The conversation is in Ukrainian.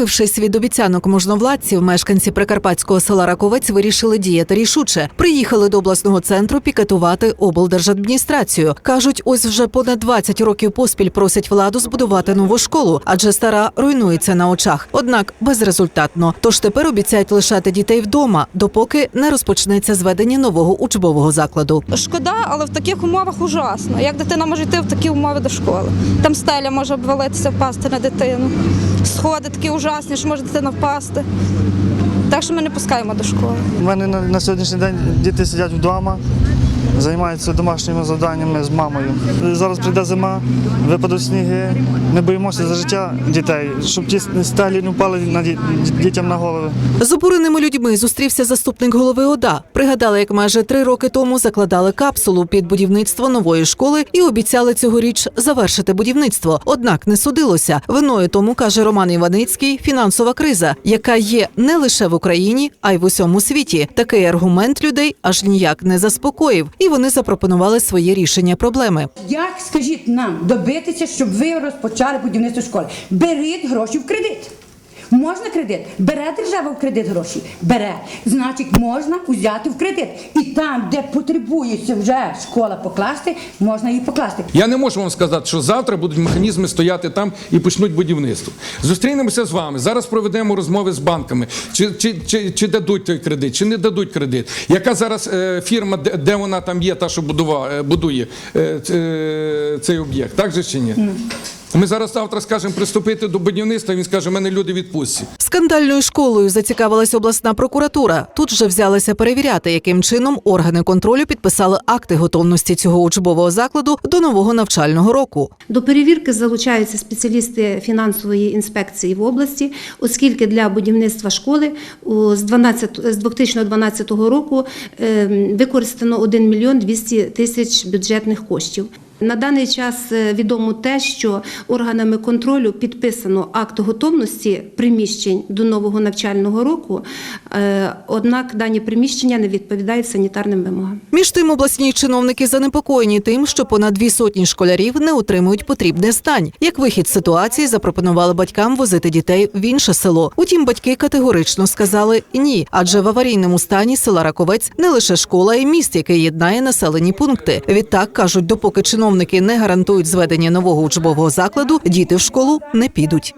Втомившись від обіцянок можновладців, мешканці прикарпатського села Раковець вирішили діяти рішуче. Приїхали до обласного центру пікетувати облдержадміністрацію. кажуть, ось вже понад 20 років поспіль просять владу збудувати нову школу, адже стара руйнується на очах. Однак безрезультатно. Тож тепер обіцяють лишати дітей вдома, допоки не розпочнеться зведення нового учбового закладу. Шкода, але в таких умовах ужасно. Як дитина може йти в такі умови до школи? Там стеля може обвалитися, впасти на дитину. Сходи такі ужасні, що може дитина впасти. Так що ми не пускаємо до школи. У мене на, на сьогоднішній день діти сидять вдома, займаються домашніми завданнями з мамою. Зараз прийде зима, випадуть сніги. Ми боїмося за життя дітей, щоб ті сталі не впали на дітям на голови. З обуреними людьми зустрівся заступник голови ОДА. Пригадали, як майже три роки тому закладали капсулу під будівництво нової школи і обіцяли цьогоріч завершити будівництво. Однак не судилося. Виною тому каже Роман Іваницький фінансова криза, яка є не лише в Україні, а й в усьому світі. Такий аргумент людей аж ніяк не заспокоїв, і вони запропонували своє рішення проблеми. Як скажіть нам добитися, щоб ви розпочали будівництво школи? Беріть гроші в кредит. Можна кредит? Бере держава в кредит гроші? Бере. Значить, можна взяти в кредит. І там, де потребується вже школа покласти, можна її покласти. Я не можу вам сказати, що завтра будуть механізми стояти там і почнуть будівництво. Зустрінемося з вами. Зараз проведемо розмови з банками. Чи, чи, чи, чи дадуть той кредит, чи не дадуть кредит. Яка зараз е, фірма, де, де вона там є, та що будува, е, будує е, е, цей об'єкт? Так же чи ні? Ми зараз завтра скажемо приступити до будівництва. Він скаже, мене люди відпустці. Скандальною школою зацікавилась обласна прокуратура. Тут же взялися перевіряти, яким чином органи контролю підписали акти готовності цього учбового закладу до нового навчального року. До перевірки залучаються спеціалісти фінансової інспекції в області, оскільки для будівництва школи з 12, з 2012 року ем, використано 1 мільйон 200 тисяч бюджетних коштів. На даний час е, відомо те, що органами контролю підписано акт готовності приміщень до нового навчального року, е, однак дані приміщення не відповідають санітарним вимогам. Між тим, обласні чиновники занепокоєні тим, що понад дві сотні школярів не отримують потрібних знань. Як вихід з ситуації запропонували батькам возити дітей в інше село. Утім, батьки категорично сказали ні, адже в аварійному стані села Раковець не лише школа, й міст, який єднає населені пункти. Відтак кажуть, допоки чиновники не гарантують зведення нового учбового закладу, діти в школу не підуть.